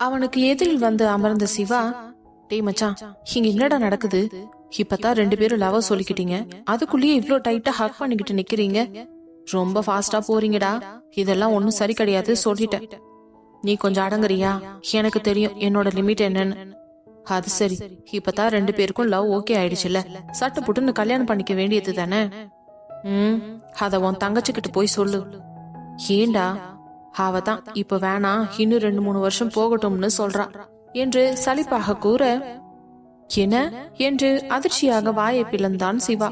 அவனுக்கு எதிரில் வந்து அமர்ந்த சிவா டேய் மச்சான் இங்க என்னடா நடக்குது? இப்பதான் ரெண்டு பேரும் லவ் சொல்லிக்கிட்டீங்க. அதுக்குள்ளேயே இவ்ளோ டைட்டா ஹக் பண்ணிக்கிட்டு நிக்கிறீங்க. ரொம்ப ஃபாஸ்டா போறீங்கடா. இதெல்லாம் ஒண்ணும் சரி கிடையாது சொல்லிட்டேன். நீ கொஞ்சம் அடங்குறியா? எனக்கு தெரியும் என்னோட லிமிட் என்னன்னு. அது சரி. இப்பதான் ரெண்டு பேருக்கும் லவ் ஓகே ஆயிடுச்சுல சட்டு புட்டுன்னு கல்யாணம் பண்ணிக்க வேண்டியது தானே? ம். அத உன் தங்கச்சிக்கிட்ட போய் சொல்லு. ஏண்டா? அவ தான் இப்ப வேணாம் இன்னும் ரெண்டு மூணு வருஷம் போகட்டும்னு சொல்றான் என்று சலிப்பாக கூற என்ன? என்று அதிர்ச்சியாக வாயை பிளந்தான் சிவா.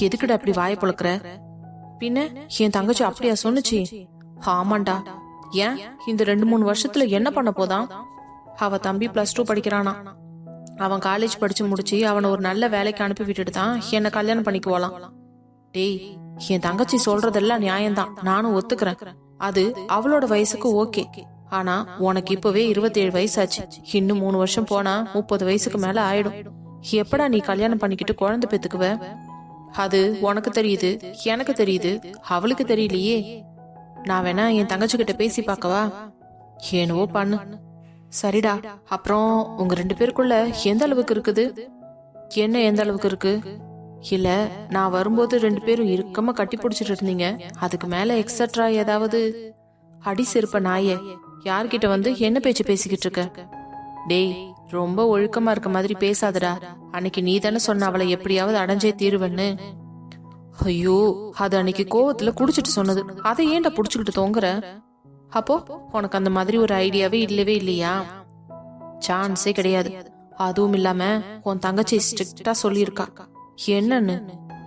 எதுக்குடா அப்படி வாயை புழக்கிற? பின்ன என் தங்கச்சி அப்படியா சொன்னுச்சு. ஆமாண்டா. ஏன்? இந்த ரெண்டு மூணு வருஷத்துல என்ன பண்ண போதான்? அவ தம்பி பிளஸ் டூ படிக்கிறானா. அவன் காலேஜ் படிச்சு முடிச்சு அவனை ஒரு நல்ல வேலைக்கு அனுப்பி விட்டுட்டு தான் என்ன கல்யாணம் பண்ணிக்குவாளாம் டேய் என் தங்கச்சி சொல்றதெல்லாம் நியாயம்தான். நானும் ஒத்துக்கிறேன். அது அவளோட வயசுக்கு ஓகே. ஆனா உனக்கு இப்பவே இருபத்தேழு வயசாச்சு. இன்னும் மூணு வருஷம் போனா முப்பது வயசுக்கு மேல ஆயிடும். எப்படா நீ கல்யாணம் பண்ணிக்கிட்டு குழந்தை பெத்துக்குவ? அது உனக்கு தெரியுது எனக்கு தெரியுது அவளுக்கு தெரியலையே. நான் வேணா என் தங்கச்சி கிட்ட பேசி பார்க்கவா? என்னவோ பண்ணு. சரிடா அப்புறம் உங்க ரெண்டு பேருக்குள்ள எந்த அளவுக்கு இருக்குது? என்ன எந்த அளவுக்கு இருக்கு? இல்ல நான் வரும்போது ரெண்டு பேரும் இறுக்கமா கட்டி பிடிச்சிட்டு இருந்தீங்க. அதுக்கு மேல எக்ஸட்ரா ஏதாவது அடி செருப்ப நாயே யார்கிட்ட வந்து என்ன பேச்சு பேசிக்கிட்டு இருக்க? டேய் ரொம்ப ஒழுக்கமா இருக்க மாதிரி பேசாதடா. அன்னைக்கு நீ தானே சொன்ன அவளை எப்படியாவது அடைஞ்சே தீருவன்னு. ஐயோ அது அன்னைக்கு கோவத்துல குடிச்சிட்டு சொன்னது. அதை ஏன்டா புடிச்சுக்கிட்டு தொங்குற? அப்போ உனக்கு அந்த மாதிரி ஒரு ஐடியாவே இல்லவே இல்லையா? சான்ஸே கிடையாது. அதுவும் இல்லாம உன் தங்கச்சி ஸ்ட்ரிக்டா சொல்லியிருக்கா. என்னன்னு?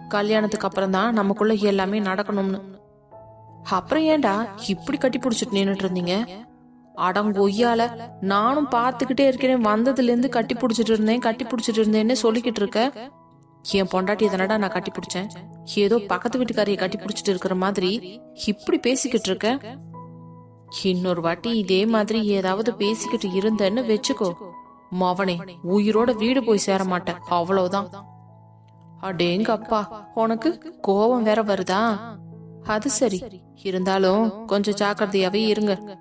கல்யாணத்துக்கு அப்புறம் தான் நமக்குள்ள எல்லாமே நடக்கணும்னு. அப்புறம் ஏன்டா இப்படி கட்டி பிடிச்சிட்டு நின்றுட்டு இருந்தீங்க? அடங்கொய்யால நானும் பார்த்துக்கிட்டே இருக்கிறேன் வந்ததுல இருந்து கட்டி பிடிச்சிட்டு இருந்தேன் கட்டி பிடிச்சிட்டு இருந்தேன்னு சொல்லிக்கிட்டு இருக்க. என் பொண்டாட்டி இதனடா நான் கட்டி பிடிச்சேன்? ஏதோ பக்கத்து வீட்டுக்காரிய கட்டி பிடிச்சிட்டு இருக்கிற மாதிரி இப்படி பேசிக்கிட்டு இருக்க? இன்னொரு வாட்டி இதே மாதிரி ஏதாவது பேசிக்கிட்டு இருந்தேன்னு வச்சுக்கோ. மவனே உயிரோட வீடு போய் சேர மாட்டேன். அவ்வளவுதான். அடேங்க அப்பா உனக்கு கோபம் வேற வருதா? அது சரி. இருந்தாலும் கொஞ்சம் ஜாக்கிரதையாவே இருங்க.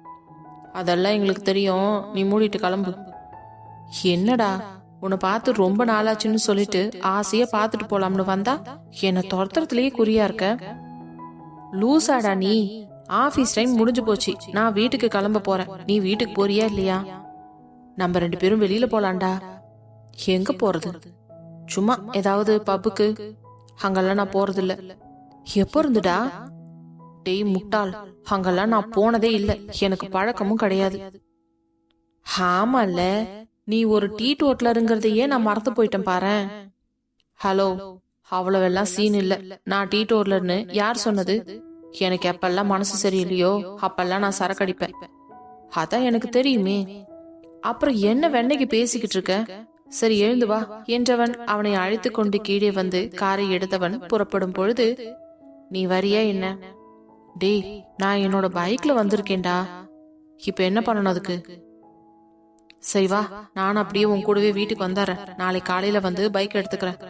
அதெல்லாம் எங்களுக்கு தெரியும். நீ மூடிட்டு கிளம்பு. என்னடா உன்னை பார்த்து ரொம்ப நாளாச்சுன்னு சொல்லிட்டு ஆசையா பார்த்துட்டு போலாம்னு வந்தா? என்ன துரத்துறதுலயே குறியா இருக்க? லூசாடா நீ. ஆபீஸ் டைம் முடிஞ்சு போச்சு. நான் வீட்டுக்கு கிளம்ப போறேன். நீ வீட்டுக்கு போறியா இல்லையா? நம்ம ரெண்டு பேரும் வெளியில போலாண்டா எங்க போறது? சும்மா ஏதாவது பப்புக்கு அங்கெல்லாம் நான் போறது இல்ல எப்போ இருந்துடா? டேய் முட்டாள். அங்கெல்லாம் நான் போனதே இல்ல. எனக்கு பழக்கமும் கிடையாது. ஆமால நீ ஒரு டீ டோட்லருங்கிறதையே நான் மறந்து போயிட்டேன் பாரேன். ஹலோ அவ்வளவெல்லாம் சீன் இல்ல. நான் டீ டோட்லர்னு யார் சொன்னது? எனக்கு எப்பெல்லாம் மனசு சரியில்லையோ அப்பெல்லாம் நான் சரக்கடிப்பேன். அதான் எனக்கு தெரியுமே. அப்புறம் என்ன வெண்ணைக்கு பேசிக்கிட்டு இருக்க? சரி எழுந்து வா என்றவன் அவனை அழைத்து கொண்டு கீழே வந்து காரை எடுத்தவன் புறப்படும் பொழுது நீ வரியா என்ன? டேய் நான் என்னோட பைக்ல வந்திருக்கேன்டா. இப்ப என்ன பண்ணணும் அதுக்கு? சரி வா நான் அப்படியே உன் கூடவே வீட்டுக்கு வந்தாரன் நாளை காலையில வந்து பைக் எடுத்துக்கிறேன்.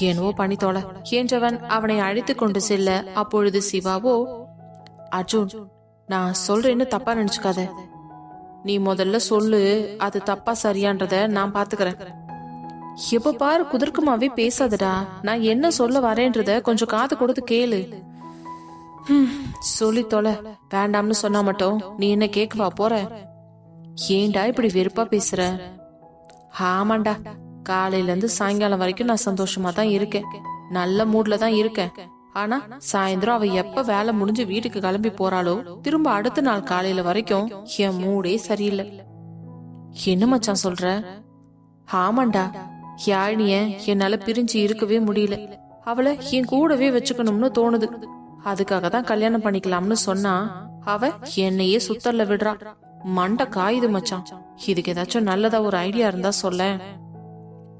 என்னவோ பண்ணி தொலை என்றவன் அவனை அழைத்து கொண்டு செல்ல அப்பொழுது சிவாவோ அர்ஜுன் நான் சொல்றேன்னு தப்பா நினைச்சுக்காத. நீ முதல்ல சொல்லு அது தப்பா சரியான்றத நான் பாத்துக்கிறேன். எப்ப பாரு குதர்க்கமாவே பேசாதடா. நான் என்ன சொல்ல வரேன்றத கொஞ்சம் காது கொடுத்து கேளு. சொல்லி தொலை. வேண்டாம்னு சொன்னா மட்டும் நீ என்ன கேட்கவா போற? ஏன்டா இப்படி வெறுப்பா பேசுற? ஆமாண்டா. காலையில இருந்து சாயங்காலம் வரைக்கும் நான் சந்தோஷமா தான் இருக்கேன். நல்ல மூட்ல தான் இருக்கேன். ஆனா சாயந்தரம் அவ எப்ப வேலை முடிஞ்சு வீட்டுக்கு கிளம்பி போறாளோ திரும்ப அடுத்த நாள் காலையில வரைக்கும் என் மூடே சரியில்லை. என்ன மச்சான் சொல்ற? ஆமாண்டா யாழினிய என்னால பிரிஞ்சு இருக்கவே முடியல. அவளை என் கூடவே வச்சுக்கணும்னு தோணுது. அதுக்காக தான் கல்யாணம் பண்ணிக்கலாம்னு சொன்னா அவ என்னையே சுத்தல்ல விடுறா. மண்டை காயுது மச்சான். இதுக்கு ஏதாச்சும் நல்லதா ஒரு ஐடியா இருந்தா சொல்ல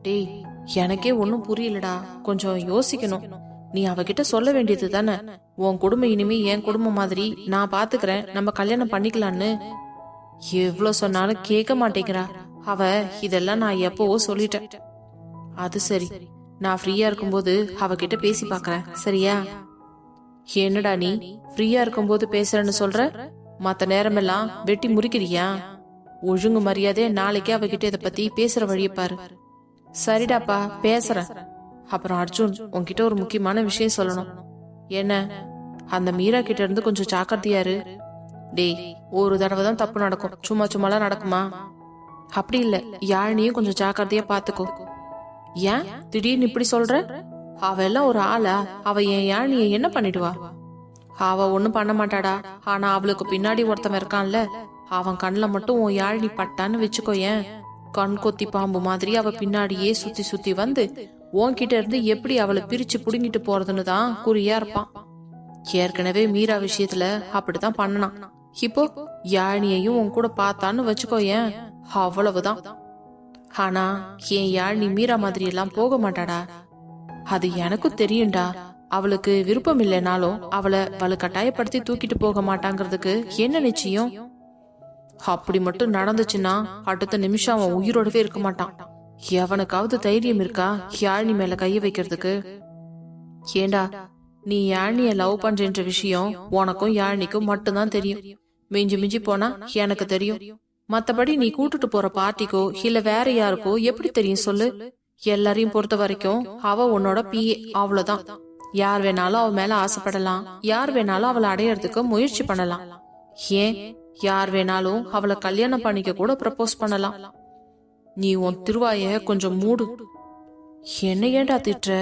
டேய் எனக்கே ஒன்னும் புரியலடா. கொஞ்சம் யோசிக்கணும். நீ அவகிட்ட சொல்ல வேண்டியது தானே? உன் குடும்பம் இனிமே என் குடும்பம் மாதிரி நான் பாத்துக்கிறேன். நம்ம கல்யாணம் பண்ணிக்கலான்னு. எவ்வளவு சொன்னாலும் கேட்க மாட்டேங்கிறா. அவ இதெல்லாம் நான் எப்பவோ சொல்லிட்டேன். அது சரி. நான் ஃப்ரீயா இருக்கும்போது அவகிட்ட பேசி பார்க்கறேன் சரியா? என்னடா நீ? ஃப்ரீயா இருக்கும்போது பேசுறேன்னு சொல்ற? மத்த நேரமெல்லாம் வெட்டி முறிக்கிறியா? ஒழுங்கு மரியாதையே நாளைக்கே அவகிட்ட இத பத்தி பேசுற வழியை பாரு. சரிடாப்பா பேசுறேன். அப்புறம் அர்ஜுன் உன்கிட்ட ஒரு முக்கியமான விஷயம் சொல்லணும். என்ன? அந்த மீரா கிட்ட இருந்து கொஞ்சம் ஜாக்கிரதையாரு டேய் ஒரு தடவை தான் தப்பு நடக்கும். சும்மா சும்மாலாம் நடக்குமா? அப்படி இல்ல. யாழினியும் கொஞ்சம் ஜாக்கிரதையா பாத்துக்கோ. ஏன்? திடீர்னு இப்படி சொல்ற? அவ எல்லாம் ஒரு ஆளா? அவ என் யாழினிய என்ன பண்ணிடுவா? அவ ஒண்ணும் பண்ண மாட்டாடா. ஆனா அவளுக்கு பின்னாடி ஒருத்தவன் இருக்கான்ல. அவன் கண்ணுல மட்டும் உன் யாழினி பட்டான்னு வச்சுக்கோ ஏன்? கண் கொத்தி பாம்பு மாதிரி அவ பின்னாடியே சுத்தி சுத்தி வந்து உன்கிட்ட இருந்து எப்படி அவளை பிரிச்சு புடுங்கிட்டு போறதுன்னு தான் குறியா இருப்பான். ஏற்கனவே மீரா விஷயத்துல அப்படித்தான் பண்ணனான் இப்போ யாழினியையும் உன் கூட பார்த்தான்னு வச்சுக்கோ ஏன்? அவ்வளவுதான். ஆனா என் யாழினி மீரா மாதிரி எல்லாம் போக மாட்டாடா. அது எனக்கும் தெரியும்டா. அவளுக்கு விருப்பம் இல்லைனாலும் அவளை அவளை கட்டாயப்படுத்தி தூக்கிட்டு போக மாட்டாங்கிறதுக்கு என்ன நிச்சயம்? அப்படி மட்டும் நடந்துச்சுன்னா அடுத்த நிமிஷம் அவன் உயிரோடவே இருக்க மாட்டான். எவனுக்காவது தைரியம் இருக்கா? யாழினி மேல கைய வைக்கிறதுக்கு. ஏண்டா நீ யாழினிய லவ் பண்றன்ற விஷயம் உனக்கும் யாழினிக்கும் மட்டும்தான் தெரியும். மிஞ்சி மிஞ்சி போனா எனக்கு தெரியும். மத்தபடி நீ கூட்டிட்டு போற பார்ட்டிக்கோ இல்ல வேற யாருக்கோ எப்படி தெரியும் சொல்லு? எல்லாரையும் பொறுத்த வரைக்கும் அவ உன்னோட பிஏ அவ்வளவுதான். யார் வேணாலும் அவ மேல ஆசைப்படலாம். யார் வேணாலும் அவளை அடையறதுக்கு முயற்சி பண்ணலாம். ஏன்? யார் வேணாலும் அவளை கல்யாணம் பண்ணிக்க கூட ப்ரப்போஸ் பண்ணலாம். நீ உன் திருவாய கொஞ்சம் மூடு. என்ன ஏன்டா திட்டுற?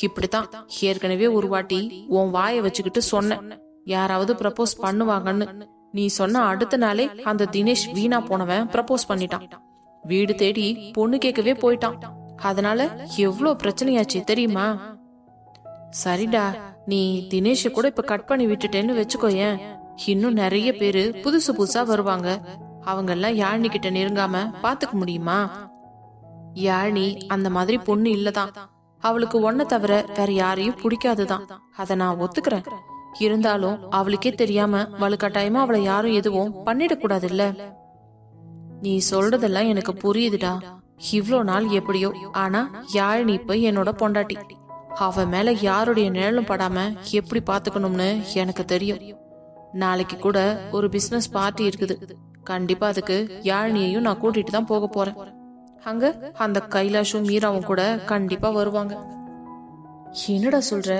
இப்படித்தான். ஏற்கனவே ஒரு வாட்டி உன் வாயை வச்சுக்கிட்டு சொன்ன யாராவது ப்ரப்போஸ் பண்ணுவாங்கன்னு. நீ சொன்ன அடுத்த நாளே அந்த தினேஷ் வீணா போனவன் ப்ரப்போஸ் பண்ணிட்டான். வீடு தேடி பொண்ணு கேட்கவே போயிட்டான். அதனால எவ்வளோ பிரச்சனையாச்சு தெரியுமா? சரிடா நீ தினேஷ கூட இப்ப கட் பண்ணி விட்டுட்டேன்னு வச்சுக்கோயேன். இன்னும் நிறைய பேரு புதுசு புதுசா வருவாங்க. அவங்கெல்லாம் யாழினி கிட்ட நெருங்காம பாத்துக்க முடியுமா? யாழினி அந்த மாதிரி பொண்ணு இல்லதான். அவளுக்கு ஒன்ன தவிர வேற யாரையும் பிடிக்காதுதான். அத நான் ஒத்துக்கிறேன். இருந்தாலும் அவளுக்கே தெரியாம வலுக்கட்டாயமா அவளை யாரும் எதுவும் பண்ணிடக்கூடாது இல்ல நீ சொல்றதெல்லாம் எனக்கு புரியுதுடா. இவ்ளோ நாள் எப்படியோ ஆனா யாழினி இப்ப என்னோட பொண்டாட்டி. அவ மேல யாருடைய நிழலும் படாம எப்படி பாத்துக்கணும்னு எனக்கு தெரியும். நாளைக்கு கூட ஒரு பிசினஸ் பார்ட்டி இருக்குது. கண்டிப்பா அதுக்கு யாழினியையும் நான் கூட்டிட்டு தான் போக போறேன். அங்க அந்த கைலாஷும் மீராவும் கூட கண்டிப்பா வருவாங்க. என்னடா சொல்ற?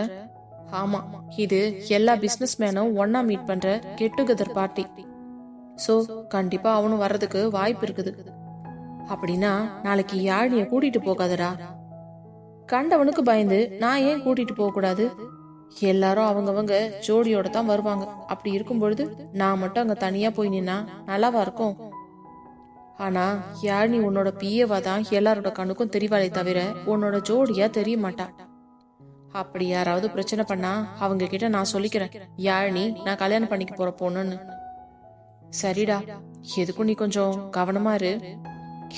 ஆமா இது எல்லா பிசினஸ் மேனும் ஒன்னா மீட் பண்ற கெட் டுகெதர் பார்ட்டி சோ கண்டிப்பா அவனும் வர்றதுக்கு வாய்ப்பு இருக்குது. அப்படின்னா நாளைக்கு யாழினிய கூட்டிட்டு போகாதடா. கண்டவனுக்கு பயந்து நான் ஏன் கூட்டிட்டு போக கூடாது? எல்லாரும் அவங்கவங்க ஜோடியோட தான் வருவாங்க. அப்படி இருக்கும் பொழுது நான் மட்டும் அங்க தனியா போய் நின்னா நல்லாவா இருக்கும்? ஆனா யாழினி உன்னோட பிஏவா தான் எல்லாரோட கண்ணுக்கும் தெரிவாளே தவிர உன்னோட ஜோடியா தெரிய மாட்டா. அப்படி யாராவது பிரச்சனை பண்ணா அவங்க கிட்ட நான் சொல்லிக்கிறேன். யாழினி நான் கல்யாணம் பண்ணிக்க போற பொண்ணுன்னு. சரிடா. எதுக்கும் நீ கொஞ்சம் கவனமா இரு.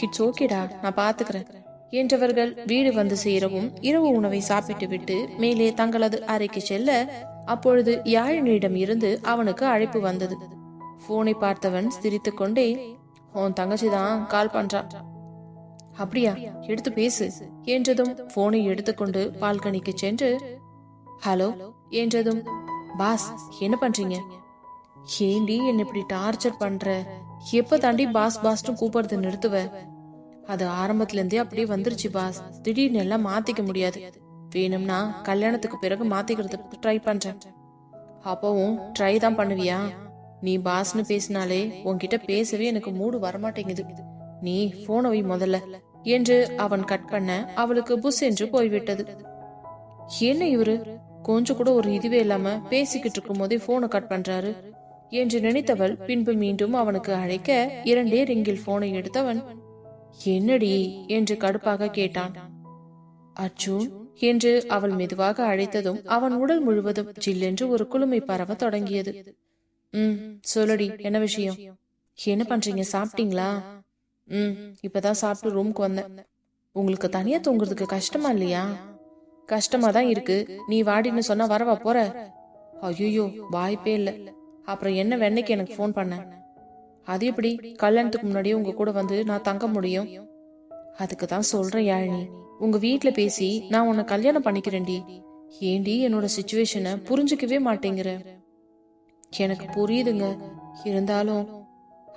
இட்ஸ் ஓகேடா நான் பாத்துக்கிறேன். என்றவர்கள் வீடு வந்து சேரவும் இரவு உணவை சாப்பிட்டு விட்டு மேலே தங்களது அறைக்கு செல்ல அப்பொழுது யாழினியிடம் இருந்து அவனுக்கு அழைப்பு வந்தது. போனை பார்த்தவன் சிரித்து கொண்டே உன் தங்கச்சி தான் கால் பண்றா. அப்படியா? எடுத்து பேசு என்றதும் போனை எடுத்துக்கொண்டு பால்கனிக்கு சென்று ஹலோ என்றதும் பாஸ் என்ன பண்றீங்க? ஏண்டி என்ன இப்படி டார்ச்சர் பண்ற? எப்ப தாண்டி பாஸ் பாஸ்ட்டும் கூப்பிடுறது நிறுத்துவ? அது ஆரம்பத்துலேருந்தே அப்படியே வந்துருச்சு பாஸ். திடீர்னு எல்லாம் மாத்திக்க முடியாது. வேணும்னா கல்யாணத்துக்கு பிறகு மாத்திக்கிறதுக்கு ட்ரை பண்றேன். அப்பவும் ட்ரை தான் பண்ணுவியா? நீ பாஸ்னு பேசினாலே உன்கிட்ட பேசவே எனக்கு மூடு வரமாட்டேங்குது. நீ போன வை முதல்ல. என்று அவன் கட் பண்ண அவளுக்கு புஷ் என்று போய்விட்டது. என்ன இவரு? கொஞ்சம் கூட ஒரு இதுவே இல்லாம பேசிக்கிட்டு இருக்கும் போதே போனை கட் பண்றாரு. என்று நினைத்தவள் பின்பு மீண்டும் அவனுக்கு அழைக்க இரண்டே ரிங்கில் போனை எடுத்தவன் என்னடி என்று கடுப்பாக கேட்டான். அர்ஜுன் என்று அவள் மெதுவாக அழைத்ததும் அவன் உடல் முழுவதும் ஜில்லென்று ஒரு குளுமை பரவ தொடங்கியது. ம் சொல்லடி என்ன விஷயம்? என்ன பண்றீங்க சாப்பிட்டீங்களா? ம் இப்பதான் சாப்பிட்டு ரூமுக்கு வந்தேன். உங்களுக்கு தனியா தூங்குறதுக்கு கஷ்டமா இல்லையா? கஷ்டமா தான் இருக்கு. நீ வாடின்னு சொன்னா வரவா போற? ஐயோ வாய்ப்பே இல்ல. அப்புறம் என்ன வெண்ணைக்கு எனக்கு ஃபோன் பண்ண? அது எப்படி? கல்யாணத்துக்கு முன்னாடியே உங்க கூட வந்து நான் தங்க முடியும்? அதுக்கு தான் சொல்றேன் யாழினி. உங்க வீட்டுல பேசி நான் உன்னை கல்யாணம் பண்ணிக்கிறேன்டி. ஏண்டி என்னோட சுச்சுவேஷனை புரிஞ்சுக்கவே மாட்டேங்கிற. எனக்கு புரியுதுங்க. இருந்தாலும்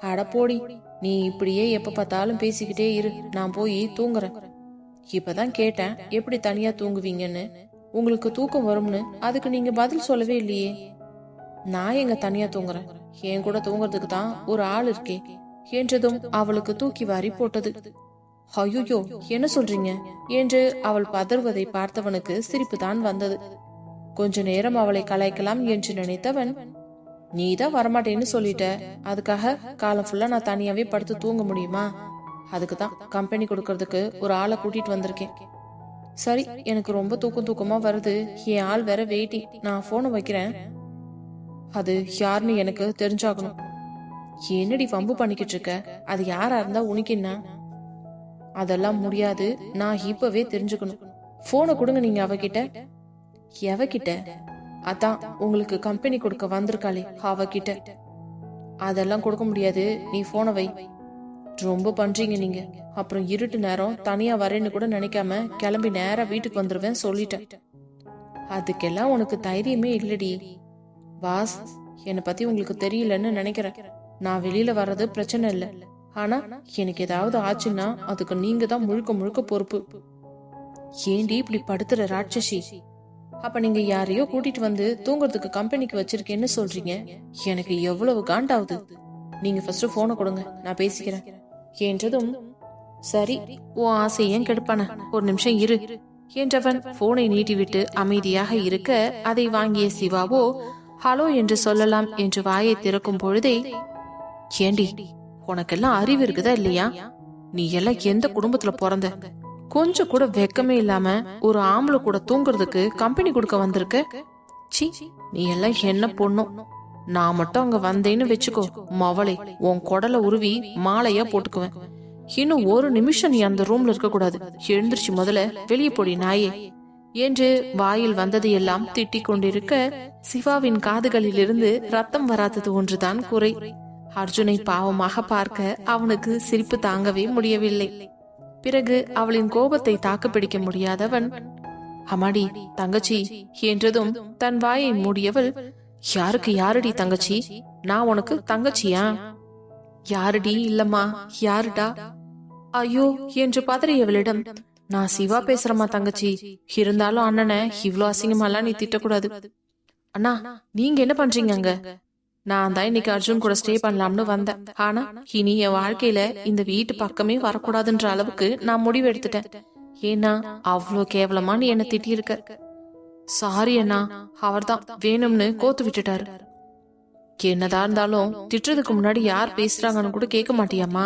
அடப்போடி நீ இப்படியே எப்ப பார்த்தாலும் பேசிக்கிட்டே இரு. நான் போய் தூங்குறேன். இப்பதான் கேட்டேன் எப்படி தனியா தூங்குவீங்கன்னு? உங்களுக்கு தூக்கம் வரும்னு அதுக்கு நீங்க பதில் சொல்லவே இல்லையே. நான் எங்க தனியா தூங்குறேன்? என் கூட தூங்குறதுக்கு தான் ஒரு ஆள் இருக்கே என்றதும் அவளுக்கு தூக்கி வாரி போட்டது. ஐயோ என்ன சொல்றீங்க? என்று அவள் பதறுவதை பார்த்தவனுக்கு சிரிப்பு தான் வந்தது. கொஞ்ச நேரம் அவளை கலாய்க்கலாம் என்று நினைத்தவன் நீ தான் வரமாட்டேன்னு சொல்லிட்ட. அதுக்காக காலம் ஃபுல்லா நான் தனியாவே படுத்து தூங்க முடியுமா? அதுக்கு தான் கம்பெனி கொடுக்கறதுக்கு ஒரு ஆளை கூட்டிட்டு வந்திருக்கேன். சரி எனக்கு ரொம்ப தூக்கம் தூக்கமா வருது. என் ஆள் வேற வெயிட்டிங் நான் போனை வைக்கிறேன். அது யாருன்னு எனக்கு தெரிஞ்சாகணும். என்னடி வம்பு பண்ணிக்கிட்டு இருக்க? அது யாரா இருந்தா உனக்கு என்ன? அதெல்லாம் முடியாது. நான் இப்பவே தெரிஞ்சுக்கணும். போனை கொடுங்க நீங்க அவகிட்ட. எவகிட்ட? அதான் உங்களுக்கு கம்பெனி கொடுக்க வந்திருக்காளே அவகிட்ட. அதெல்லாம் கொடுக்க முடியாது. நீ போனை வை. ரொம்ப பண்றீங்க நீங்க. அப்புறம் இருட்டு நேரம் தனியா வரேன்னு கூட நினைக்காம கிளம்பி நேரா வீட்டுக்கு வந்துருவேன் சொல்லிட்டேன். அதுக்கெல்லாம் உனக்கு தைரியமே இல்லடி. பாஸ் என்னை பத்தி உங்களுக்கு தெரியலன்னு நினைக்கிறேன். நான் வெளியில வர்றது பிரச்சனை இல்லை. ஆனா எனக்கு ஏதாவது ஆச்சுன்னா அதுக்கு நீங்க தான் முழுக்க முழுக்க பொறுப்பு. ஏண்டி இப்படி படுத்துற ராட்சசி? அப்ப நீங்க யாரையோ கூட்டிட்டு வந்து தூங்குறதுக்கு கம்பெனிக்கு வச்சிருக்கேன்னு சொல்றீங்க. எனக்கு எவ்வளவு காண்டாவது. நீங்க ஃபர்ஸ்ட் போனை கொடுங்க. நான் பேசிக்கிறேன். என்றதும் சரி உன் ஏன் கெடுப்பான ஒரு நிமிஷம் இரு. என்றவன் போனை நீட்டிவிட்டு அமைதியாக இருக்க அதை வாங்கிய சிவாவோ ஹலோ என்று சொல்லலாம் என்று வாயை திறக்கும் பொழுதே ஏண்டி உனக்கெல்லாம் அறிவு இருக்குதா இல்லையா? நீ எல்லாம் எந்த குடும்பத்துல பிறந்த? கொஞ்சம் கூட வெக்கமே இல்லாம ஒரு ஆம்பளை கூட தூங்குறதுக்கு கம்பெனி கொடுக்க வந்திருக்க? சி நீ எல்லாம் என்ன பொண்ணும் நான் மட்டும் அங்க வந்தேன்னு வச்சுக்கோ மவளை உன் குடல உருவி மாலையா போட்டுக்குவேன். இன்னும் ஒரு நிமிஷம் நீ அந்த ரூம்ல இருக்க கூடாது எழுந்திருச்சு முதல்ல வெளியே போடி நாயே. என்று வாயில் வந்ததையெல்லாம் திட்டிக் கொண்டிருக்க சிவாவின் காதுகளிலிருந்து ரத்தம் வராதது ஒன்றுதான் குறை. அர்ஜுனை பாவமாக பார்க்க அவனுக்கு சிரிப்பு தாங்கவே முடியவில்லை. பிறகு அவளின் கோபத்தை தாக்குப்பிடிக்க முடியாதவன் அம்மாடி தங்கச்சி என்றதும் தன் வாயை மூடியவள் யாருக்கு யாரடி தங்கச்சி? நான் உனக்கு தங்கச்சியா? யாருடி இல்லம்மா யாருடா? ஐயோ என்று பதறியவளிடம் நான் சிவா பேசுறமா தங்கச்சி. இருந்தாலும் அண்ணனை இவ்ளோ அசிங்கமாலாம் நீ திட்டக்கூடாது. அண்ணா நீங்க என்ன பண்றீங்க அங்க? நான் தான் இன்னைக்கு அர்ஜுன் கூட ஸ்டே பண்ணலாம்னு வந்தேன். ஆனா இனி என் வாழ்க்கையில இந்த வீட்டு பக்கமே வரக்கூடாதுன்ற அளவுக்கு நான் முடிவு எடுத்துட்டேன். ஏன்னா அவ்வளோ கேவலமா நீ என்ன திட்டியிருக்க. சாரி அண்ணா அவர்தான் வேணும்னு கோத்து விட்டுட்டாரு. என்னதான் இருந்தாலும் திட்டுறதுக்கு முன்னாடி யார் பேசுறாங்கன்னு கூட கேட்க மாட்டியாமா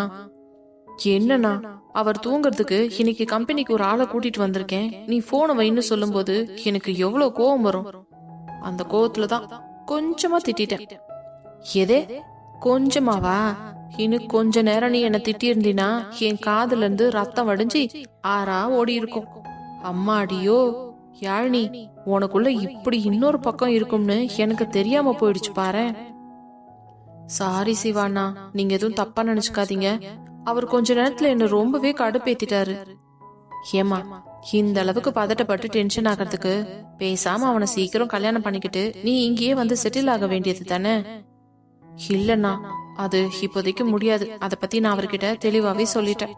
என்னண்ணா? அவர் தூங்குறதுக்கு இன்னைக்கு கம்பெனிக்கு ஒரு ஆளை கூட்டிட்டு வந்திருக்கேன். நீ போனை வைன்னு சொல்லும்போது எனக்கு எவ்வளவு கோவம் வரும். அந்த கோவத்துல தான் கொஞ்சமா திட்டிட்டேன். எதே? கொஞ்சமாவா? இன்னும் கொஞ்ச நேரம் நீ என்ன திட்டியிருந்தீனா என் காதுல இருந்து ரத்தம் வடிஞ்சு ஆறா ஓடி இருக்கும் அம்மாடியோ யாழினி உனக்குள்ள இப்படி இன்னொரு பக்கம் இருக்கும்னு எனக்கு தெரியாம போயிடுச்சு பாரேன். சாரி சிவாண்ணா நீங்க எதுவும் தப்பா நினைச்சுக்காதீங்க. அவர் கொஞ்ச நேரத்துல என்ன ரொம்பவே கடுப்பேத்திட்டாரு. ஏமா இந்த அளவுக்கு பதட்டப்பட்டு டென்ஷன் ஆகிறதுக்கு பேசாம அவனை சீக்கிரம் கல்யாணம் பண்ணிக்கிட்டு நீ இங்கேயே வந்து செட்டில் ஆக வேண்டியது தானே? இல்லண்ணா அது இப்போதைக்கு முடியாது. அத பத்தி நான் அவர்கிட்ட தெளிவாவே சொல்லிட்டேன்.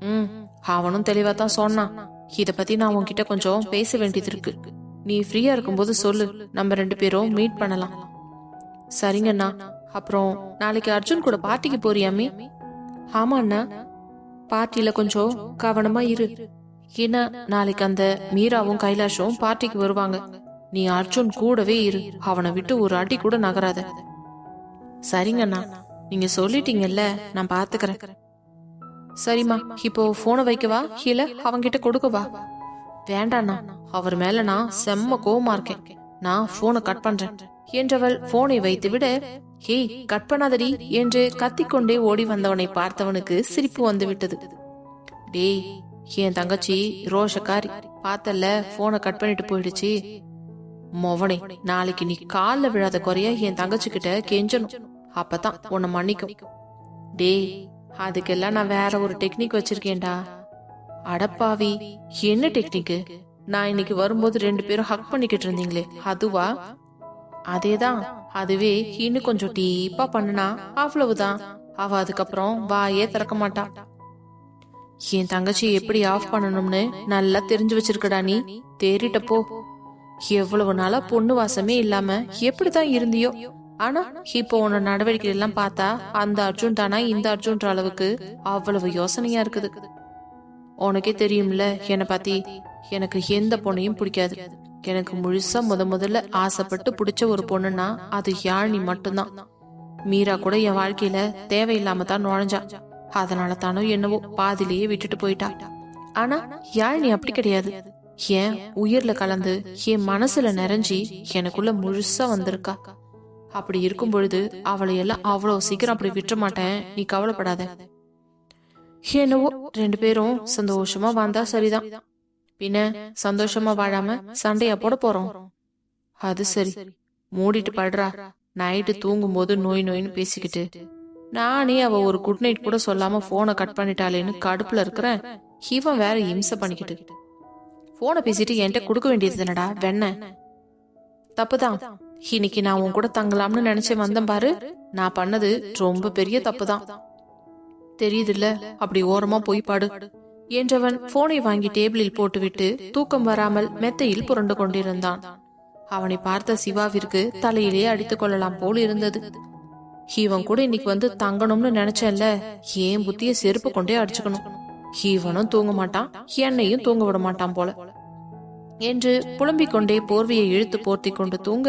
ம் அவனும் தெளிவா தான் சொன்னான். இத பத்தி நான் உன்கிட்ட கொஞ்சம் பேச வேண்டியது இருக்கு. நீ ஃப்ரீயா இருக்கும்போது சொல்லு. நம்ம ரெண்டு பேரும் மீட் பண்ணலாம். சரிங்கண்ணா. அப்புறம் நாளைக்கு அர்ஜுன் கூட பார்ட்டிக்கு போறியாமே ஆமா அண்ணா பார்ட்டியில கொஞ்சம் கவனமா இரு. ஏன்னா நாளைக்கு அந்த மீராவும் கைலாஷும் பார்ட்டிக்கு வருவாங்க. நீ அர்ஜுன் கூடவே இரு. அவனை விட்டு ஒரு அடி கூட நகராத. சரிங்கண்ணா. நீங்க சொல்லிட்டீங்கல்ல நான் பாத்துக்கிறேன். சரிம்மா இப்போ போனை வைக்கவா? இல்ல அவங்கிட்ட கொடுக்கவா? வேண்டாண்ணா. அவர் மேல நான் செம்ம கோவமா இருக்கேன். நான் போனை கட் பண்றேன். என்றவள் போனை வைத்துவிட ஹே கட் பண்ணாதடி என்று கத்திக்கொண்டே ஓடி வந்தவனை பார்த்தவனுக்கு சிரிப்பு வந்துவிட்டது. டேய் என் தங்கச்சி ரோஷக்காரி பார்த்தல்ல போனை கட் பண்ணிட்டு போயிடுச்சு. மொவனே நாளைக்கு நீ காலில் விழாத குறைய என் தங்கச்சி கிட்ட கெஞ்சணும். அப்பதான் உன்னை மன்னிக்கும். டேய் அதுக்கெல்லாம் நான் வேற ஒரு டெக்னிக் வச்சிருக்கேன்டா. அடப்பாவி என்ன டெக்னிக்கு நான் இன்னைக்கு வரும்போது ரெண்டு பேரும் ஹக் பண்ணிக்கிட்டு இருந்தீங்களே அதுவா? அதேதான். அதுவே இன்னும் கொஞ்சம் டீப்பா பண்ணுனா அவ்வளவுதான். அவ அதுக்கப்புறம் வாயே திறக்க மாட்டா. என் தங்கச்சி எப்படி ஆஃப் பண்ணணும்னு நல்லா தெரிஞ்சு வச்சிருக்கடா நீ. தேறிட்டப்போ எவ்வளவு நாளா பொண்ணு வாசமே இல்லாம எப்படிதான் இருந்தியோ. ஆனா இப்போ உன நடவடிக்கை எல்லாம் பார்த்தா அந்த அர்ஜுன் தானா இந்த அர்ஜுன்ற அளவுக்கு அவ்வளவு யோசனையா இருக்குது. உனக்கே தெரியும்ல என்னை பத்தி. எனக்கு எந்த பொண்ணையும் பிடிக்காது. எனக்கு முழுசா முத முதல்ல ஆசைப்பட்டு பிடிச்ச ஒரு பொண்ணுன்னா அது யாழினி மட்டும்தான். மீரா கூட என் வாழ்க்கையில தேவையில்லாம தான் நுழைஞ்சா. அதனால தானோ என்னவோ பாதிலேயே விட்டுட்டு போயிட்டா. ஆனா யாழினி அப்படி கிடையாது. ஏன் உயிர்ல கலந்து என் மனசுல நிறைஞ்சி எனக்குள்ள முழுசா வந்திருக்கா. அப்படி இருக்கும் பொழுது அவளை எல்லாம் அவ்வளவு சீக்கிரம் அப்படி விட்டுற மாட்டேன். நீ கவலைப்படாத. என்னவோ ரெண்டு பேரும் சந்தோஷமா வந்தா சரிதான். பின்ன சந்தோஷமா வாழாம சண்டையா போட போறோம். அது சரி. மூடிட்டு படுறா. நைட்டு தூங்கும் போது நோய் நோயின்னு பேசிக்கிட்டு. நானே அவ ஒரு குட் நைட் கூட சொல்லாம போனை கட் பண்ணிட்டாளேன்னு கடுப்புல இருக்கிறேன். இவன் வேற இம்சை பண்ணிக்கிட்டு. போனை பேசிட்டு என்கிட்ட கொடுக்க வேண்டியது என்னடா? வெண்ண தப்புதான். இன்னைக்கு நான் உன் கூட தங்கலாம்னு நினைச்சு வந்தேன் பாரு. நான் பண்ணது ரொம்ப பெரிய தப்புதான். தெரியுதுல்ல? அப்படி ஓரமா போய் பாடு. என்றவன் போனை வாங்கி டேபிளில் போட்டுவிட்டு தூக்கம் வராமல் மெத்தையில் புரண்டு கொண்டிருந்தான். அவனை பார்த்த சிவாவிற்கு தலையிலே அடித்துக் கொள்ளலாம் போல் இருந்தது. இவன் கூட இன்னைக்கு வந்து தங்கணும்னு நினைச்சேன்ல ஏன் புத்திய செருப்பு கொண்டே அடிச்சுக்கணும்? இவனும் தூங்க மாட்டான் என்னையும் தூங்க விட மாட்டான் போல. என்று புலம்பிக் கொண்டே போர்வையை இழுத்து போர்த்தி கொண்டு தூங்க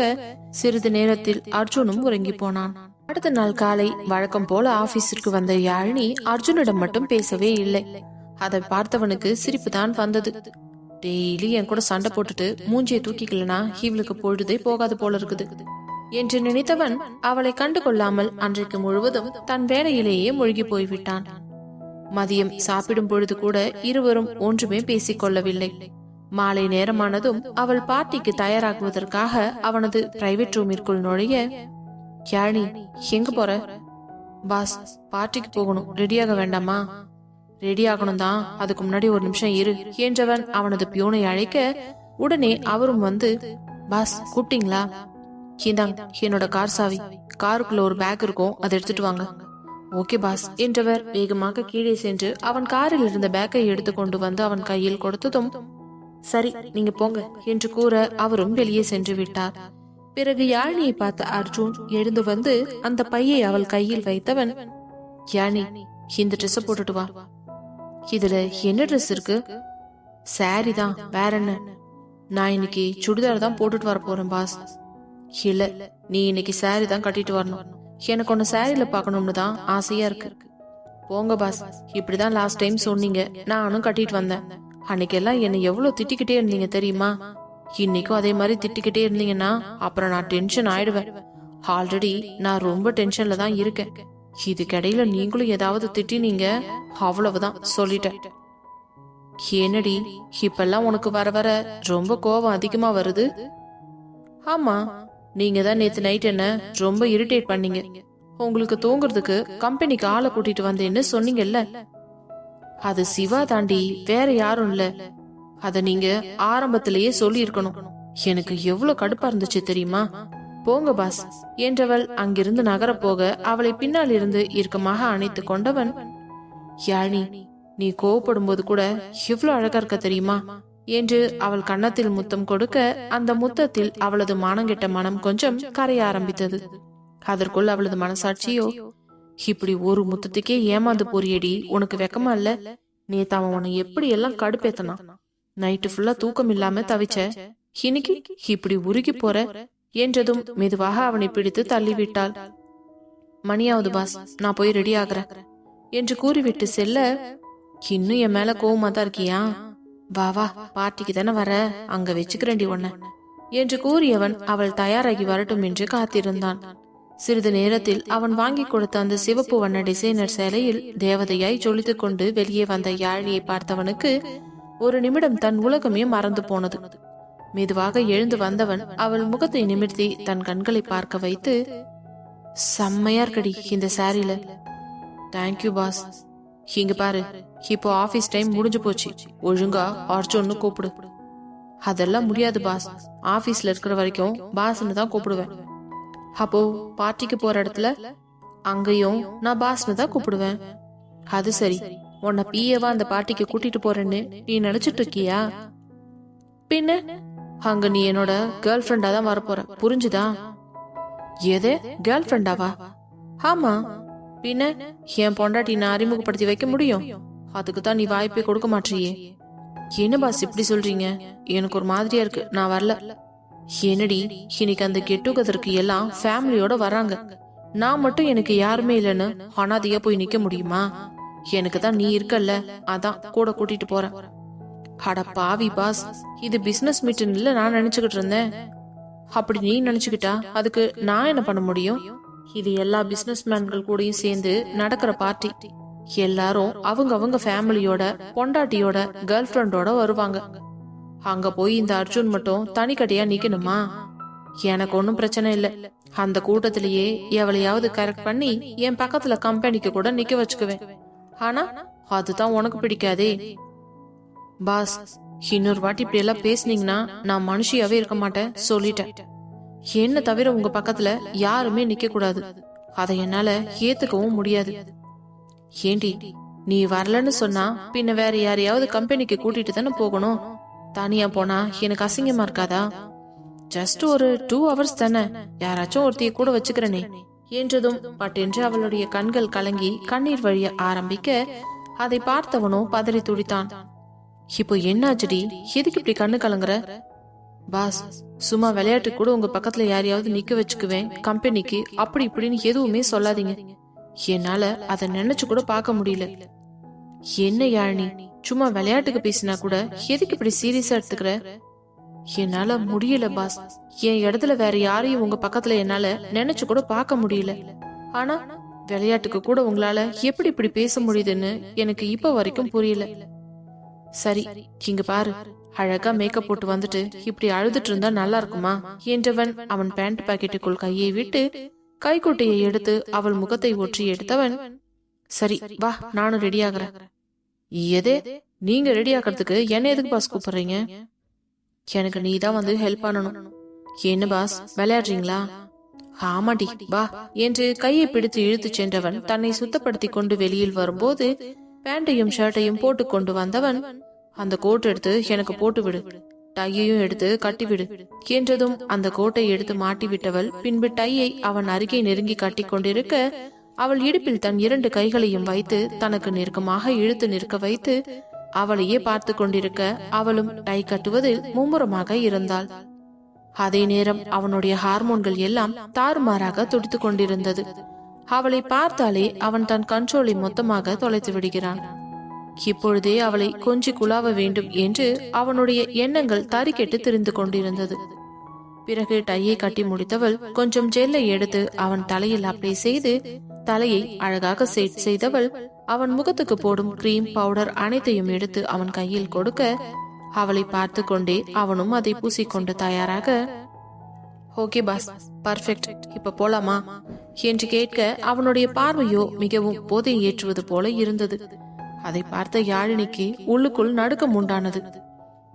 சிறிது நேரத்தில் அர்ஜுனும் உறங்கி போனான். அடுத்த நாள் காலை வழக்கம் போல ஆபீஸிற்கு வந்த யாழினி அர்ஜுனிடம் மட்டும் பேசவே இல்லை. அதை பார்த்தவனுக்கு சிரிப்பு தான் வந்தது. டெய்லி என் கூட சண்டை போட்டுட்டு மூஞ்சியை தூக்கிக்கலனா இவளுக்கு பொழுதே போகாது போல இருக்குது. என்று நினைத்தவன் அவளை கண்டு கொள்ளாமல் அன்றைக்கு முழுவதும் தன் வேலையிலேயே மூழ்கி போய்விட்டான். மதியம் சாப்பிடும் பொழுது கூட இருவரும் ஒன்றுமே பேசிக் கொள்ளவில்லை. மாலை நேரமானதும் அவள் பார்ட்டிக்கு தயாராகுவதற்காக அவனது பிரைவேட் ரூமிற்குள் நுழைய கியாழி எங்க போற? பாஸ் பார்ட்டிக்கு போகணும். ரெடியாக வேண்டாமா? ரெடி ஆகணும் தான் அதுக்கு முன்னாடி ஒரு நிமிஷம் இரு. என்றவன் அவனது பியூனை அழைக்க உடனே அவரும் வந்து பாஸ் கூப்பிட்டீங்களா? இந்தாங்க என்னோட கார் சாவி. காருக்குள்ள ஒரு பேக் இருக்கும். அதை எடுத்துட்டு வாங்க. ஓகே பாஸ் என்றவர் வேகமாக கீழே சென்று அவன் காரில் இருந்த பேக்கை எடுத்து கொண்டு வந்து அவன் கையில் கொடுத்ததும் சரி நீங்க போங்க என்று கூற அவரும் வெளியே சென்று விட்டார். பிறகு யாழினியை பார்த்த அர்ஜுன் எழுந்து வந்து அந்த பையை அவள் கையில் வைத்தவன் யானி இந்த ட்ரெஸ் போட்டுட்டு வா. இதுல என்ன ட்ரெஸ் இருக்கு? சாரி தான் வேற என்ன? நான் இன்னைக்கு சுடிதார் தான் போட்டுட்டு வர போறேன் பாஸ் இல்ல நீ இன்னைக்கு சாரி தான் கட்டிட்டு வரணும். எனக்கு ஒன்னு சாரியில பார்க்கணும்னு தான் ஆசையா இருக்கு. போங்க பாஸ் இப்படிதான் லாஸ்ட் டைம் சொன்னீங்க. நானும் கட்டிட்டு வந்தேன். அன்னைக்கெல்லாம் என்னை எவ்வளவு திட்டிக்கிட்டே இருந்தீங்க தெரியுமா? இன்னைக்கும் அதே மாதிரி திட்டிக்கிட்டே இருந்தீங்கன்னா அப்புறம் நான் டென்ஷன் ஆயிடுவேன். ஆல்ரெடி நான் ரொம்ப டென்ஷன்ல தான் இருக்கேன். இதுக்கிடையில நீங்களும் ஏதாவது திட்டினீங்க. அவ்வளவுதான் சொல்லிட்டேன். என்னடி இப்பெல்லாம் உனக்கு வர வர ரொம்ப கோபம் அதிகமா வருது? ஆமா நீங்க தான் நேத்து நைட் என்ன ரொம்ப இரிட்டேட் பண்ணீங்க. உங்களுக்கு தூங்குறதுக்கு கம்பெனிக்கு ஆளை கூட்டிட்டு வந்தேன்னு சொன்னீங்கல்ல? அது சிவா தாண்டி வேற யாரும் இல்ல. அத நீங்க ஆரம்பத்திலேயே சொல்லி இருக்கணும் எனக்கு எவ்வளவு கடுப்பா இருந்துச்சு தெரியுமா? போங்க பாஸ். என்றவள் அங்கிருந்து நகரப் போக அவளை பின்னால் இருந்து இறுக்கமாக அணைத்து கொண்டவன் யாழினி நீ கோவப்படும் போது கூட எவ்வளவு அழகா இருக்க தெரியுமா? என்று அவள் கன்னத்தில் முத்தம் கொடுக்க அந்த முத்தத்தில் அவளது மானங்கெட்ட மனம் கொஞ்சம் கரைய ஆரம்பித்தது. அதற்குள் அவளது மனசாட்சியோ? இப்படி ஒரு முத்தத்துக்கே ஏமாந்து போறியடி உனக்கு வெக்கமா இல்ல? நேத்து அவன் உன்னை எப்படி எல்லாம் கடுப்பேத்தனா நைட்டு ஃபுல்லா தூக்கம் இல்லாம தவிச்ச. இன்னைக்கு இப்படி உருகி போற என்றதும் மெதுவாக அவனை பிடித்து தள்ளிவிட்டாள். மணியாவது பாஸ் நான் போய் ரெடி ஆகிறேன் என்று கூறிவிட்டு செல்ல இன்னும் என் மேல கோவமா தான் இருக்கியா? வா வா பார்ட்டிக்கு தானே வர அங்க வச்சுக்கிறேன்டி உன்ன என்று கூறியவன் அவள் தயாராகி வரட்டும் என்று காத்திருந்தான். சிறிது நேரத்தில் அவன் வாங்கி கொடுத்த அந்த சிவப்பு வண்ண டிசைனர் சேலையில் தேவதையாய் ஜொலித்துக் கொண்டு வெளியே வந்த யாழியை பார்த்தவனுக்கு ஒரு நிமிடம் தன் உலகமே மறந்து போனது. மெதுவாக எழுந்து வந்தவன் அவள் முகத்தை நிமிர்த்தி தன் கண்களை பார்க்க வைத்து செம்மையா இருக்கடி இந்த சாரில. தேங்க்யூ பாஸ் இங்க பாரு இப்போ ஆபீஸ் டைம் முடிஞ்சு போச்சு. ஒழுங்கா ஆர்ச்சோன்னு கூப்பிடு. அதெல்லாம் முடியாது பாஸ் ஆபீஸ்ல இருக்கிற வரைக்கும் பாஸ்ன்னு தான் கூப்பிடுவேன். அப்போ பார்ட்டிக்கு போற இடத்துல அங்கேயும் நான் பாஸ்னு தான் கூப்பிடுவேன். அது சரி. உன்னை பிஏவா அந்த பார்ட்டிக்கு கூட்டிட்டு போறேன்னு நீ நினைச்சிட்டு இருக்கியா? பின்ன அங்க நீ என்னோட கேர்ள் ஃப்ரெண்டா தான் வரப்போற புரிஞ்சுதா? எது? கேர்ள் ஃப்ரெண்டாவா ஆமா. பின்ன என் பொண்டாட்டி நான் அறிமுகப்படுத்தி வைக்க முடியும். அதுக்கு தான் நீ வாய்ப்பே கொடுக்க மாட்டியே. என்ன பாஸ் இப்படி சொல்றீங்க? எனக்கு ஒரு மாதிரியா இருக்கு. நான் வரல. என்னடி? இன்னைக்கு அந்த கெட் டுகெதருக்கு எல்லாம் ஃபேமிலியோட வராங்க. நான் மட்டும் எனக்கு யாருமே இல்லைன்னு அனாதையா போய் நிக்க முடியுமா? எனக்கு தான் நீ இருக்கல்ல. அதான் கூட கூட்டிட்டு போறேன். அட பாவி பாஸ் இது பிசினஸ் மீட்டிங் இல்ல நான் நினைச்சுக்கிட்டு இருந்தேன். அப்படி நீ நினைச்சுக்கிட்டா அதுக்கு நான் என்ன பண்ண முடியும்? இது எல்லா பிசினஸ் மேன்கள் கூடயும் சேர்ந்து நடக்கிற பார்ட்டி எல்லாரும் அவங்க அவங்க ஃபேமிலியோட பொண்டாட்டியோட கேர்ள் ஃப்ரெண்டோட வருவாங்க. அங்க போய் இந்த அர்ஜுன் மட்டும் தனிக்கடையா நிக்கணுமா? எனக்கு ஒன்றும் பிரச்சனை இல்லை. அந்த கூட்டத்திலேயே எவளையாவது கரெக்ட் பண்ணி என் பக்கத்துல கம்பெனிக்கு கூட நிக்க வச்சுக்குவேன். ஆனா அதுதான் உனக்கு பிடிக்காதே. பாஸ் இன்னொரு வாட்டி இப்படி எல்லாம் பேசுனீங்கன்னா நான் மனுஷியாவே இருக்க மாட்டேன் சொல்லிட்டேன். என்ன தவிர உங்க பக்கத்துல யாருமே நிக்க கூடாது. அதை என்னால ஏத்துக்கவும் முடியாது. ஏண்டி நீ வரலன்னு சொன்னா பின்ன வேற யாரையாவது கம்பெனிக்கு கூட்டிட்டு தானே போகணும்? தனியா போனா எனக்கு அசிங்கமா இருக்காதா? ஜஸ்ட் ஒரு டூ ஹவர்ஸ் தானே. யாராச்சும் ஒருத்தைய கூட வச்சுக்கிறனே. என்றதும் பட்டென்று அவளுடைய கண்கள் கலங்கி கண்ணீர் வழிய ஆரம்பிக்க அதை பார்த்தவனோ பதறி துடித்தான். இப்போ என்னாச்சுடி? எதுக்கு இப்படி கண்ணு கலங்குற? பாஸ் சும்மா விளையாட்டு கூட உங்க பக்கத்துல யாரையாவது நிக்க வச்சுக்குவேன். கம்பெனிக்கு அப்படி இப்படின்னு எதுவுமே சொல்லாதீங்க. என்னால அதை நினைச்சு கூட பார்க்க முடியல. என்ன யாழினி? சும்மா விளையாட்டுக்கு பேசினா கூட எதுக்கு இப்படி சீரியஸா எடுத்துக்கிற? என்னால முடியல பாஸ். என் இடத்துல வேற யாரையும் உங்க பக்கத்துல என்னால நினைச்சு கூட பார்க்க முடியல. ஆனா விளையாட்டுக்கு கூட உங்களால எப்படி இப்படி பேச முடியுதுன்னு எனக்கு இப்ப வரைக்கும் புரியல. சரி இங்க பாரு. அழகா மேக்கப் போட்டு வந்துட்டு இப்படி அழுதுட்டு இருந்தா நல்லா இருக்குமா? என்றவன் அவன் பேண்ட் பாக்கெட்டுக்குள் கையை விட்டு கைக்குட்டையை எடுத்து அவள் முகத்தை ஒற்றி எடுத்தவன் சரி வா நானும் ரெடி ஆகுறேன். எதே? நீங்க ரெடி ஆகிறதுக்கு என்ன எதுக்கு பாஸ் கூப்பிடுறீங்க? எனக்கு நீ தான் வந்து ஹெல்ப் பண்ணணும். என்ன பாஸ் விளையாடுறீங்களா? ஆமாடி வா. என்று கையை பிடித்து இழுத்து சென்றவன் தன்னை சுத்தப்படுத்தி கொண்டு வெளியில் வரும்போது பேண்டையும் ஷர்ட்டையும் போட்டு கொண்டு வந்தவன் அந்த கோட் எடுத்து எனக்கு போட்டு விடு டையையும் எடுத்து கட்டிவிடு. என்றதும் அந்த கோட்டை எடுத்து மாட்டி விட்டவள் பின்பு டையை அவன் அருகே நெருங்கி கட்டி கொண்டிருக்க அவள் இடுப்பில் தன் இரண்டு கைகளையும் வைத்து தனக்கு நெருக்கமாக இழுத்து நிற்க வைத்து அவளையே பார்த்து கொண்டிருக்க அவளும் டை கட்டுவதில் மும்முரமாக இருந்தாள். அதே நேரம் அவனுடைய ஹார்மோன்கள் எல்லாம் தாறுமாறாக துடித்துக் கொண்டிருந்தது. அவளை பார்த்தாலே அவன் தன் கண்ட்ரோலை மொத்தமாக தொலைத்து விடுகிறான். இப்பொழுதே அவளை கொஞ்சி குழாவ வேண்டும் என்று அவனுடைய எண்ணங்கள் தறிக்கெட்டு திரிந்து கொண்டிருந்தது. பிறகு டையை கட்டி முடித்தவள் கொஞ்சம் ஜெல்லை எடுத்து அவன் தலையில் அப்ளை செய்து தலையை அழகாக செட் செய்தவள் அவன் முகத்துக்கு போடும் கிரீம் பவுடர் அனைத்தையும் எடுத்து அவன் கையில் கொடுக்க அவளை பார்த்து கொண்டே அவனும் அதை பூசிக்கொண்டு தயாராக ஓகே பாஸ் பர்ஃபெக்ட் இப்ப போலாமா? என்று கேட்க அவனுடைய பார்வையோ மிகவும் போதை ஏற்றுவது போல இருந்தது. அதை பார்த்த யாழினிக்கு உள்ளுக்குள் நடுக்கம் உண்டானது.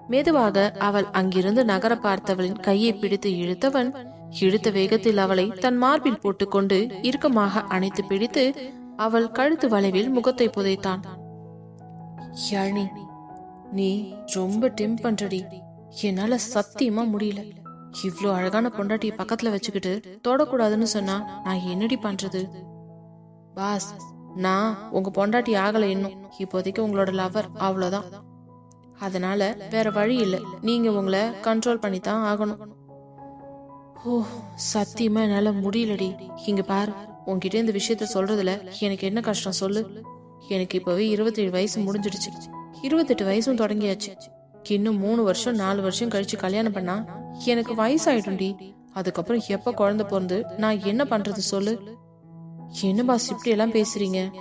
மெதுவாக அவள் அங்கிருந்து நகர பார்த்தவளின் கையை பிடித்து இழுத்தவன் இழுத்த வேகத்தில் அவளை தன் மார்பில் போட்டுக்கொண்டு இறுக்கமாக அணைத்து பிடித்து அவள் கழுத்து வளைவில் முகத்தை புதைத்தான். யாழினி நீ ரொம்ப டெம் பண்றடி. என்னால சத்தியமா முடியல. இவ்வளோ அழகான பொண்டாட்டியை பக்கத்துல வச்சுக்கிட்டு தொடக்கூடாதுன்னு சொன்னா நான் என்னடி பண்றது? பாஸ் நான் உங்க பொண்டாட்டி ஆகல இன்னும். இப்போதைக்கு உங்களோட லவர் அவ்வளோதான் அதனால வேற வழி இல்லை. நீங்க உங்களை கண்ட்ரோல் பண்ணி தான் ஆகணும். ஓ சத்தியமா என்னால முடியலடி. இங்க பாரு உன்கிட்ட இந்த விஷயத்த சொல்றதுல எனக்கு என்ன கஷ்டம் சொல்லு? எனக்கு இப்பவே இருபத்தேழு வயசு முடிஞ்சிடுச்சு. இருபத்தெட்டு வயசும் தொடங்கியாச்சு. இன்னும் மூணு வருஷம் நாலு வருஷம் கழிச்சு கல்யாணம் பண்ணா எனக்கு வயசாயிடும்டி. அதுக்கப்புறம் எப்ப குழந்தை பிறந்து நான் என்ன பண்றது சொல்லு? என்ன பாஸ் இப்படி எல்லாம் பேசுறீங்க?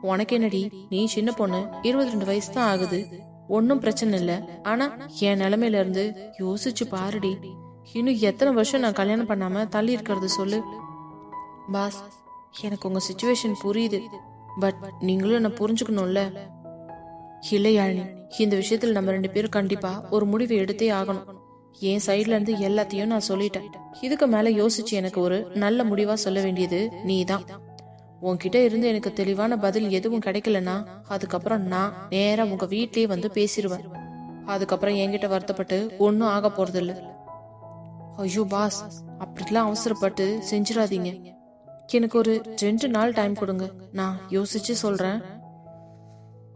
உனக்கு என்னடி? நீ சின்ன பொண்ணு இருபத்தி ரெண்டு வயசு தான் ஆகுது. ஒன்னும் பிரச்சனை இல்ல. ஆனா என் நிலைமையில இருந்து யோசிச்சு பாருடி. இன்னும் எத்தனை வருஷம் நான் கல்யாணம் பண்ணாம தள்ளி இருக்கிறது சொல்லு? பாஸ் எனக்கு உங்க சுச்சுவேஷன் புரியுது. பட் நீங்களும் என்ன புரிஞ்சுக்கணும்ல. இல்லை யாழினி இந்த விஷயத்துல நம்ம ரெண்டு பேரும் கண்டிப்பா ஒரு முடிவு எடுத்தே ஆகணும். என் சைட்ல இருந்து எல்லாத்தையும் நான் சொல்லிட்டேன். இதுக்கு மேல யோசிச்சு எனக்கு ஒரு நல்ல முடிவா சொல்ல வேண்டியது நீதான். உன்கிட்ட இருந்து எனக்கு தெளிவான பதில் எதுவும் கிடைக்கலன்னா அதுக்கப்புறம் நான் நேரா உங்க வீட்லயே வந்து பேசிடுவேன் அதுக்கப்புறம் என்கிட்ட வருத்தப்பட்டு ஒன்னும் ஆக போறதில்ல. ஐயோ பாஸ் அப்படிலாம் அவசரப்பட்டு செஞ்சிடாதீங்க. எனக்கு ஒரு ரெண்டு நாள் டைம் கொடுங்க. நான் யோசிச்சு சொல்றேன்.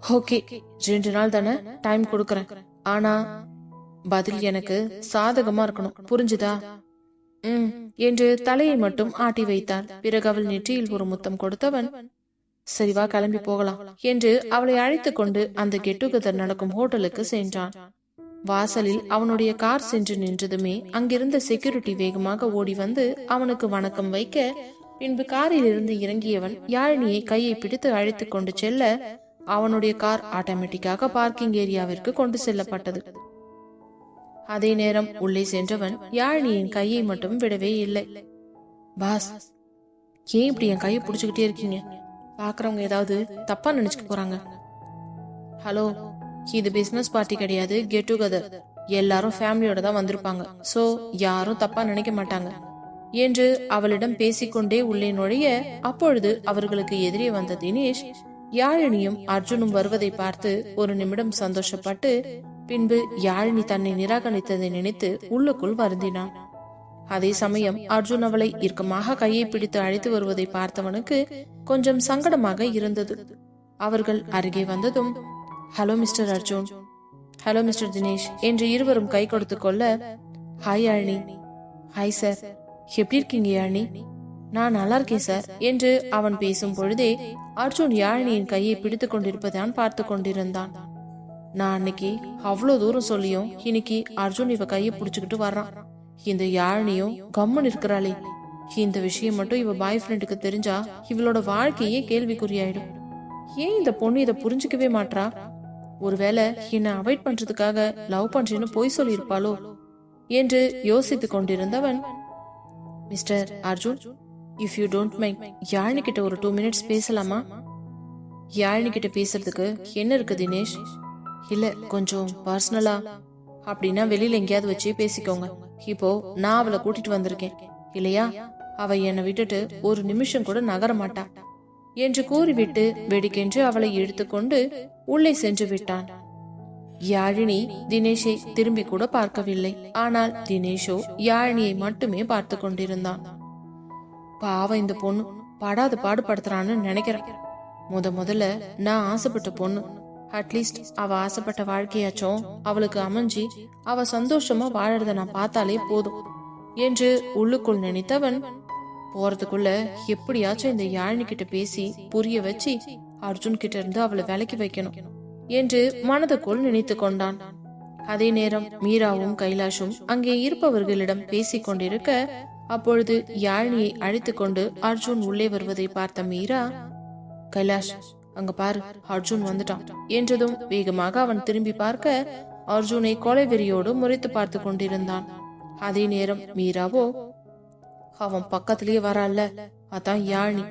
ஓகே ரெண்டு நாள் தானே டைம் கொடுக்கறேன். ஆனா பதில் எனக்கு சாதகமா இருக்கணும். புரிஞ்சுதா? ம் என்று தலையை மட்டும் ஆட்டி வைத்தார். பிறகு அவள் நெற்றியில் ஒரு முத்தம் கொடுத்தவன் சரிவா கிளம்பி போகலாம் என்று அவளை அழைத்து கொண்டு அந்த கெட்டுகதர் நடக்கும் ஹோட்டலுக்கு சென்றான். வாசலில் அவனுடைய கார் சென்று நின்றதுமே அங்கிருந்த செக்யூரிட்டி வேகமாக ஓடி வந்து அவனுக்கு வணக்கம் வைக்க பின்பு காரில் இருந்து இறங்கியவன் யாழினியை கையை பிடித்து அழைத்துக் கொண்டு செல்ல அவனுடைய கார் ஆட்டோமேட்டிக்காக பார்க்கிங் ஏரியாவிற்கு கொண்டு செல்லப்பட்டது. அதே நேரம் உள்ளே சென்றவன் யாழினியின் கையை மட்டும் விடவே இல்லை. பாஸ் ஏன் இப்படி என் கையை பிடிச்சுக்கிட்டே இருக்கீங்க? பாக்குறவங்க ஏதாவது தப்பா நினைச்சுக்க போறாங்க. ஹலோ இது பிசினஸ் பார்ட்டி கிடையாது கெட் டுகெதர் எல்லாரும் ஃபேமிலியோட தான் வந்திருப்பாங்க. சோ யாரும் தப்பா நினைக்க மாட்டாங்க. என்று அவளிடம் பேசிக்கொண்டே உள்ளே நுழைய அப்பொழுது அவர்களுக்கு எதிரே வந்த தினேஷ் யாழினியும் அர்ஜுனும் வருவதை பார்த்து ஒரு நிமிடம் சந்தோஷப்பட்டு பின்பு யாழினி தன்னை நிராகரித்ததை நினைத்து உள்ளுக்குள் வருந்தினான். அதே சமயம் அர்ஜுன் அவளை இறுக்கமாக கையை பிடித்து அழைத்து வருவதை பார்த்தவனுக்கு கொஞ்சம் சங்கடமாக இருந்தது. அவர்கள் அருகே வந்ததும் hello mister Arjun. Hello mister Dinesh என்று இருவரும் கை கொடுத்து கொள்ள ஹாய் யாழினி. Hi sir. எப்படி இருக்கீங்க யாழினி? நான் நல்லா இருக்கேன் சார் என்று அவன் பேசும் பொழுதே அர்ஜுன் யாழினியின் கையை பிடித்துக் கொண்டிருப்பதான் பார்த்து கொண்டிருந்தான். நான் அன்னைக்கு அவ்வளோ தூரம் சொல்லியும் இன்னைக்கு அர்ஜுன் இவ கையை பிடிச்சுக்கிட்டு வர்றான். இந்த யாழினியும் கம்மன் இருக்கிறாளே. இந்த விஷயம் மட்டும் இவ பாய் ஃப்ரெண்டுக்கு தெரிஞ்சா இவளோட வாழ்க்கையே கேள்விக்குறியாயிடும். ஏன் இந்த பொண்ணு இதை புரிஞ்சுக்கவே மாட்றா? ஒருவேளை என்னை அவாய்ட் பண்றதுக்காக லவ் பண்றேன்னு பொய் சொல்லியிருப்பாளோ? என்று யோசித்துக் கொண்டிருந்தவன் mister Arjun if you don't mind Yazhini கிட்ட ஒரு டூ மினிட்ஸ் பேசலாமா? யாழினி கிட்ட பேசுறதுக்கு என்ன இருக்கு தினேஷ்? இல்ல கொஞ்சம் பர்சனலா அப்படின்னா வெளியில எங்கேயாவது வச்சு பேசிக்கோங்க. இப்போ நான் அவளை கூட்டிட்டு வந்திருக்கேன் இல்லையா? அவ என்னை விட்டுட்டு ஒரு நிமிஷம் கூட நகர மாட்டா. என்று கூறிவிட்டு வெடிக்கென்று அவளை இழுத்துக்கொண்டு உள்ளே சென்று விட்டான். யாழினி தினேஷை திரும்பி கூட பார்க்கவில்லை. ஆனால் தினேஷோ யாழினியை மட்டுமே பார்த்து கொண்டிருந்தான். பாவம் இந்த பொண்ணு படாத பாடுபடுத்துறான்னு நினைக்கிறேன் முத முதல்ல நான் ஆசைப்பட்ட பொண்ணு. அட்லீஸ்ட் அவ ஆசைப்பட்ட வாழ்க்கையாச்சும் அவளுக்கு அமைஞ்சி அவ சந்தோஷமா வாழறத நான் பார்த்தாலே போதும் என்று உள்ளுக்குள் நினைத்தவன் போறதுக்குள்ள எப்படியாச்சும் இந்த யாழினி கிட்ட பேசி புரிய வச்சு அர்ஜுன் கிட்ட இருந்து அவளை விலக்கி வைக்கணும் என்று மனதுக்குள் நினைத்து கொண்டான். அதே நேரம் மீராவும் கைலாஷும் அங்கே இருப்பவர்களிடம் பேசிக் கொண்டிருக்க அப்பொழுது யாழினியை அழைத்துக் கொண்டு அர்ஜுன் உள்ளே வருவதை பார்த்த மீரா கைலாஷ் அங்க பாரு அர்ஜுன் வந்துட்டான் என்றதும் வேகமாக அவன் திரும்பி பார்க்க அர்ஜுனை கொலை வெறியோடு முறைத்து பார்த்து கொண்டிருந்தான். அதே நேரம் மீராவோ அவன் பக்கத்திலேயே வரான்ல அதான் யாழினி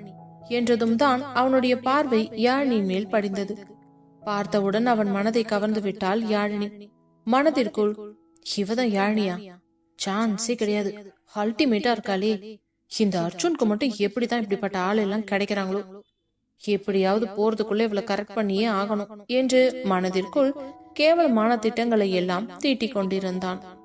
என்றதும் தான் அவனுடைய பார்வை யாழினி மேல் படிந்தது. பார்த்தவுடன் அவன் மனதை கவர்ந்து விட்டால் யாழினி. மனதிற்குள் இவதான் யாழினியா? சான்ஸே கிடையாது. அல்டிமேட்டா இருக்காளே. இந்த அர்ஜுனுக்கு மட்டும் எப்படிதான் இப்படிப்பட்ட ஆள் எல்லாம் கிடைக்கிறாங்களோ? எப்படியாவது போறதுக்குள்ள இவளை கரெக்ட் பண்ணியே ஆகணும். என்று மனதிற்குள் கேவலமான திட்டங்களை எல்லாம் தீட்டிக் கொண்டிருந்தான்